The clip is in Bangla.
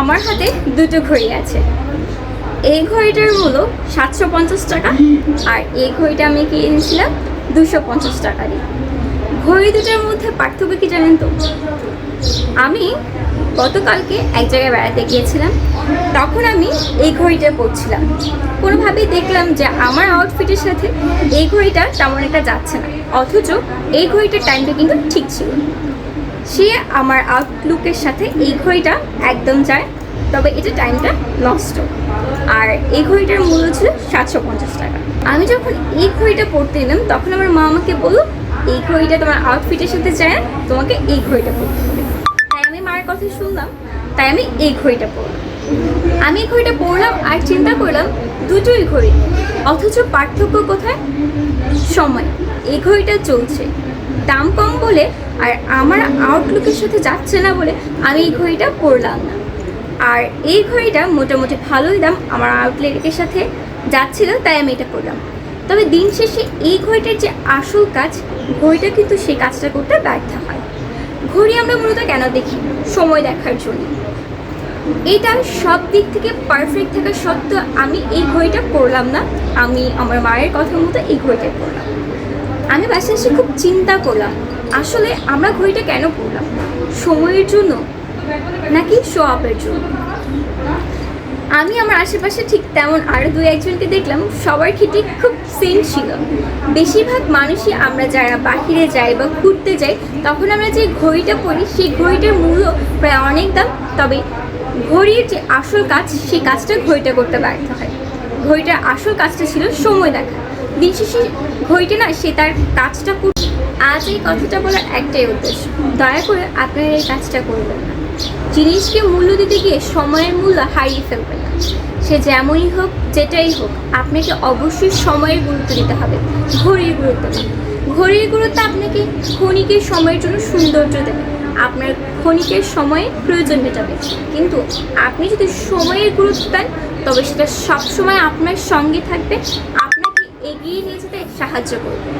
আমার হাতে দুটো ঘড়ি আছে। এই ঘড়িটার মূল্য সাতশো পঞ্চাশ টাকা আর এই ঘড়িটা আমি কিনেছিলাম দুশো পঞ্চাশ টাকা দিয়ে। ঘড়ি দুটোর মধ্যে পার্থক্য কি জানেন তো? আমি গতকালকে এক জায়গায় বেড়াতে গিয়েছিলাম, তখন আমি এই ঘড়িটা পরছিলাম। কোনোভাবেই দেখলাম যে আমার আউটফিটের সাথে এই ঘড়িটা তেমন একটা যাচ্ছে না, অথচ এই ঘড়িটার টাইমটা কিন্তু ঠিক ছিল। সে আমার আউটলুকের সাথে এই ঘড়িটা একদম যায়, তবে এটা টাইমটা নষ্ট আর এই ঘড়িটার মূল্য ছিল সাতশো পঞ্চাশ টাকা। আমি যখন এই ঘড়িটা পরতে এলাম, তখন আমার মা আমাকে বলল, এই ঘড়িটা তোমার আউটফিটের সাথে যায়, তোমাকে এই ঘড়িটা পরতে হবে। তাই আমি মায়ের কথা শুনলাম, তাই আমি এই ঘড়িটা পরলাম আমি এই ঘড়িটা পরলাম আর চিন্তা করলাম, দুটোই ঘড়ি, অথচ পার্থক্য কোথায়? সময়, এই ঘড়িটা চলছে। দাম কম বলে আর আমার আউটলুকের সাথে যাচ্ছে না বলে আমি এই ঘড়িটা পরলাম না। আর এই ঘড়িটা মোটামুটি ভালোই দাম আমার আউটলেটের সাথে যাচ্ছিল, তাই আমি এটা করলাম তবে দিন শেষে এই ঘড়িটার যে আসল কাজ, ঘড়িটা কিন্তু সেই কাজটা করতে ব্যর্থ হয়। ঘড়ি আমরা মূলত কেন দেখি? সময় দেখার জন্য। এটা সব দিক থেকে পারফেক্ট থাকা সত্ত্বেও আমি এই ঘড়িটা পরলাম না। আমি আমার মায়ের কথা মতো এই ঘড়িটা পরলাম। আমি বাসায় এসে খুব চিন্তা করলাম, আসলে আমরা ঘড়িটা কেন পরলাম সময়ের জন্য নাকি শো আপের জন্য? আমি আমার আশেপাশে ঠিক তেমন আরও দুই একজনকে দেখলাম, সবার ক্ষেত্রে খুব সেম ছিল। বেশিরভাগ মানুষই আমরা যারা বাহিরে যাই বা ঘুরতে যাই, তখন আমরা যে ঘড়িটা পরি সেই ঘড়িটার মূল্য প্রায় অনেক দাম, তবে ঘড়ির যে আসল কাজ, সেই কাজটা ঘড়িটা করতে ব্যর্থ হয়। ঘড়িটার আসল কাজটা ছিল সময় দেখা। দিন শেষে ঘড়িটা না, সে তার কাজটা কর আজ এই কথাটা বলার একটাই উদ্দেশ্য। দয়া করে আপনারা এই কাজটা করবেন না। জিনিসকে মূল্য দিতে গিয়ে সময়ের মূল্য হারিয়ে ফেলবেন না। সে যেমনই হোক, যেটাই হোক, আপনাকে অবশ্যই সময়ের গুরুত্ব দিতে হবে, ঘড়ির গুরুত্ব ঘড়ির গুরুত্ব আপনাকে ক্ষণিকের সময়ের জন্য সৌন্দর্য দেবে। আপনার ক্ষণিকের সময়ে প্রয়োজন মেটাবে কিন্তু আপনি যদি সময়ের গুরুত্ব দেন, তবে সেটা সবসময় আপনার সঙ্গে থাকবে। আপনাকে এগিয়ে নিয়ে যেতে সাহায্য করবে।